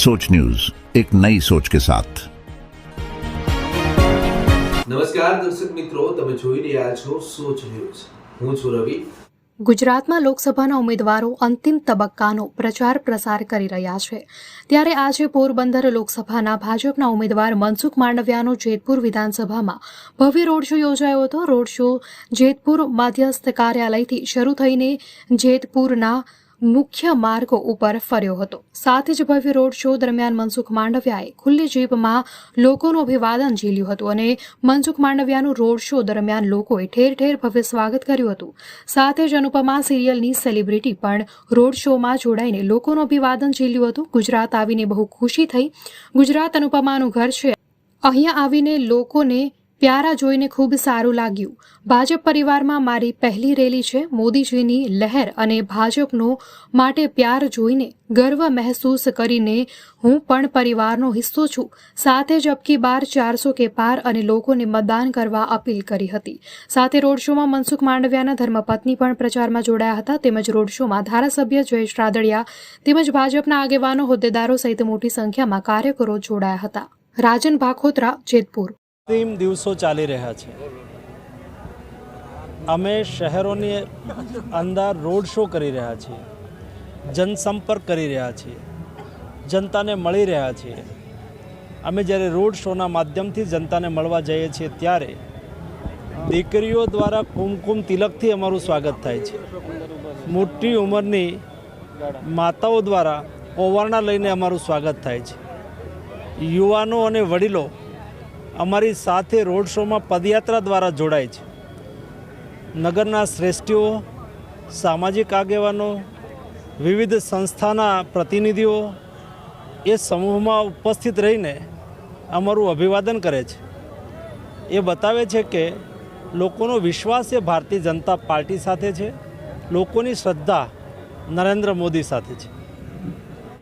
सोच न्यूज एक नई सोच के साथ નમસ્કાર દર્શક મિત્રો તમે જોઈ રહ્યા છો સોચ ન્યૂઝ હું છું રવિ ગુજરાતમાં લોકસભાના ઉમેદવારો અંતિમ તબક્કાનો પ્રચાર પ્રસાર કરી રહ્યા છે ત્યારે આજે પોરબંદર લોકસભાના ભાજપના ઉમેદવાર મનસુખ માંડવિયાનો જેતપુર વિધાનસભામાં ભવ્ય રોડ શો યોજાયો હતો રોડ શો જેતપુર મધ્યસ્થ કાર્યાલયથી શરૂ થઈને જેતપુરના મુખ્ય માર્ગો ઉપર ફર્યો હતો. સાથે જ ભવ્ય રોડ શો દરમિયાન મનસુખ માંડવિયાએ ખુલ્લી જીપમાં લોકોનું અભિવાદન ઝીલ્યું હતું અને મનસુખ માંડવિયાનું રોડ શો દરમિયાન લોકોએ ઠેર ઠેર ભવ્ય સ્વાગત કર્યું હતું. સાથે જ અનુપમા સિરિયલની સેલિબ્રિટી પણ રોડ શોમાં જોડાઈને લોકોનું અભિવાદન ઝીલ્યું હતું. ગુજરાત આવીને બહુ ખુશી થઈ. ગુજરાત અનુપમાનું ઘર છે. અહીંયા આવીને લોકોને પ્યારા જોઈને ખૂબ સારું લાગ્યું. ભાજપ પરિવારમાં મારી પહેલી રેલી છે. મોદીજીની લહેર અને ભાજપનો માટે પ્યાર જોઈને ગર્વ મહેસૂસ કરીને હું પણ પરિવારનો હિસ્સો છું. સાથે જ અબકી બાર ચારસો કે પાર અને લોકોને મતદાન કરવા અપીલ કરી હતી. સાથે રોડ શોમાં મનસુખ માંડવિયાના ધર્મપત્ની પણ પ્રચારમાં જોડાયા હતા. તેમજ રોડ શોમાં ધારાસભ્ય જયેશ રાદડિયા તેમજ ભાજપના આગેવાનો હોદ્દેદારો સહિત મોટી સંખ્યામાં કાર્યકરો જોડાયા હતા. રાજન ભાખોત્રા, જેતપુર. અંતિમ દિવસો ચાલી રહ્યા છે. અમે શહેરોની અંદર રોડ શો કરી રહ્યા છીએ, જનસંપર્ક કરી રહ્યા છીએ, જનતાને મળી રહ્યા છીએ. અમે જ્યારે રોડ શોના માધ્યમથી જનતાને મળવા જઈએ છીએ ત્યારે દીકરીઓ દ્વારા કુમકુમ તિલકથી અમારું સ્વાગત થાય છે. મોટી ઉંમરની માતાઓ દ્વારા ઓવારણા લઈને અમારું સ્વાગત થાય છે. યુવાનો અને વડીલો અમારી સાથે રોડ શોમાં પદયાત્રા દ્વારા જોડાય છે. નગરના શ્રેષ્ઠીઓ, સામાજિક આગેવાનો, વિવિધ સંસ્થાના પ્રતિનિધિઓ એ સમૂહમાં ઉપસ્થિત રહીને અમારું અભિવાદન કરે છે. એ બતાવે છે કે લોકોનો વિશ્વાસ એ ભારતીય જનતા પાર્ટી સાથે છે. લોકોની શ્રદ્ધા નરેન્દ્ર મોદી સાથે છે.